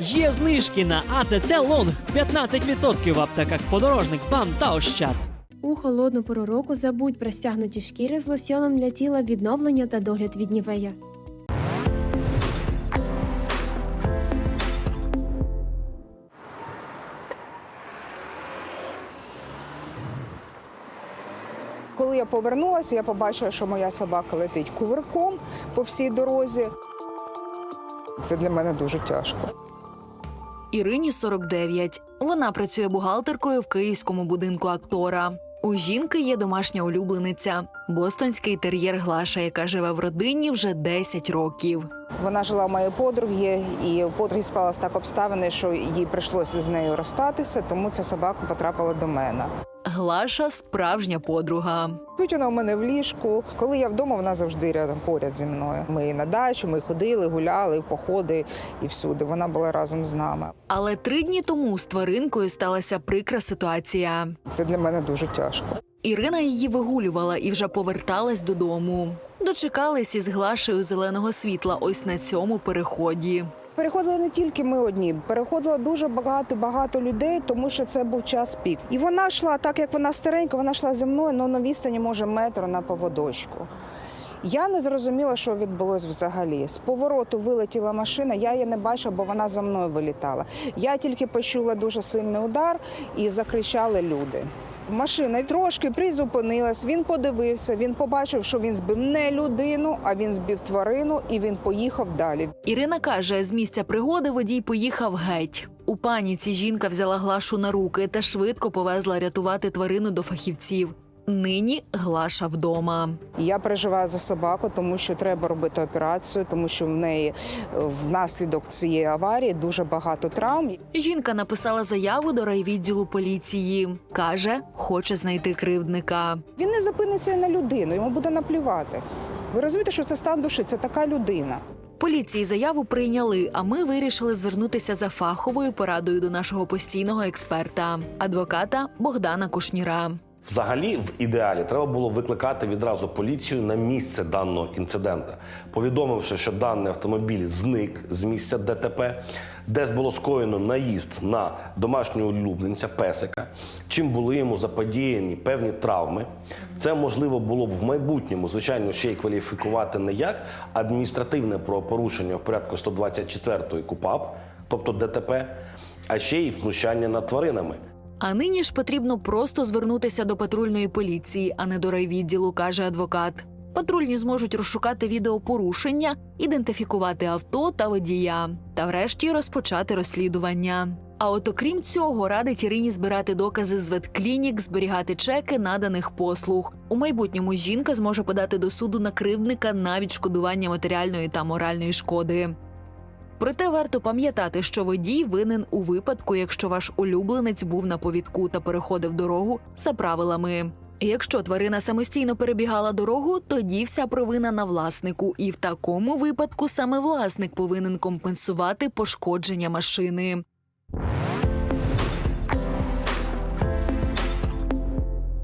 Є знижки на АЦЦ Лонг 15% в аптеках подорожник, БАМ та Ощад. У холодну пору року забудь про стягнуті шкіри з лосьоном для тіла відновлення та догляд від нівея. Коли я повернулася, я побачила, що моя собака летить кувирком по всій дорозі. Це для мене дуже тяжко. Ірині 49. Вона працює бухгалтеркою в київському будинку актора. У жінки є домашня улюблениця бостонський тер'єр Глаша, яка живе в родині вже 10 років. Вона жила у моєї подруги, і у подруги склалась так обставини, що їй прийшлося з нею розстатися, тому ця собака потрапила до мене. Глаша справжня подруга. Спить вона у мене в ліжку. Коли я вдома, вона завжди рядом поряд зі мною. Ми на дачу, ми ходили, гуляли, в походи і всюди. Вона була разом з нами. Але три дні тому з тваринкою сталася прикра ситуація. Це для мене дуже тяжко. Ірина її вигулювала і вже поверталась додому. Дочекались із Глашею зеленого світла ось на цьому переході. Переходили не тільки ми одні, переходило дуже багато багато людей, тому що це був час пік. І вона йшла, так як вона старенька, вона йшла зі мною ну, на відстані, може, метр на поводочку. Я не зрозуміла, що відбулося взагалі. З повороту вилетіла машина, я її не бачила, бо вона за мною вилітала. Я тільки почула дуже сильний удар і закричали люди. Машина трошки призупинилась, він подивився, він побачив, що він збив не людину, а він збив тварину, і він поїхав далі. Ірина каже, з місця пригоди водій поїхав геть. У паніці жінка взяла Глашу на руки та швидко повезла рятувати тварину до фахівців. Нині Глаша вдома. Я переживаю за собаку, тому що треба робити операцію, тому що в неї е, внаслідок цієї аварії дуже багато травм. Жінка написала заяву до райвідділу поліції. каже, хоче знайти кривдника. Він не зупиниться на людину, йому буде наплювати. Ви розумієте, що це стан душі, це така людина. Поліції заяву прийняли, а ми вирішили звернутися за фаховою порадою до нашого постійного експерта, адвоката Богдана Кушніра. Взагалі, в ідеалі треба було викликати відразу поліцію на місце даного інциденту, повідомивши, що даний автомобіль зник з місця ДТП, де було скоєно наїзд на домашнього улюбленця, песика, чим були йому заподіяні певні травми. Це можливо було б в майбутньому, звичайно, ще й кваліфікувати не як адміністративне правопорушення в порядку 124 КУПАП, тобто ДТП, а ще й знущання над тваринами. А нині ж потрібно просто звернутися до патрульної поліції, а не до райвідділу, каже адвокат. Патрульні зможуть розшукати відеопорушення, ідентифікувати авто та водія, та врешті розпочати розслідування. А от окрім цього, радить Ірині збирати докази з ветклінік, зберігати чеки наданих послуг. У майбутньому жінка зможе подати до суду на кривдника на відшкодування матеріальної та моральної шкоди. Проте варто пам'ятати, що водій винен у випадку, якщо ваш улюбленець був на повідку та переходив дорогу за правилами. Якщо тварина самостійно перебігала дорогу, тоді вся провина на власнику, і в такому випадку саме власник повинен компенсувати пошкодження машини.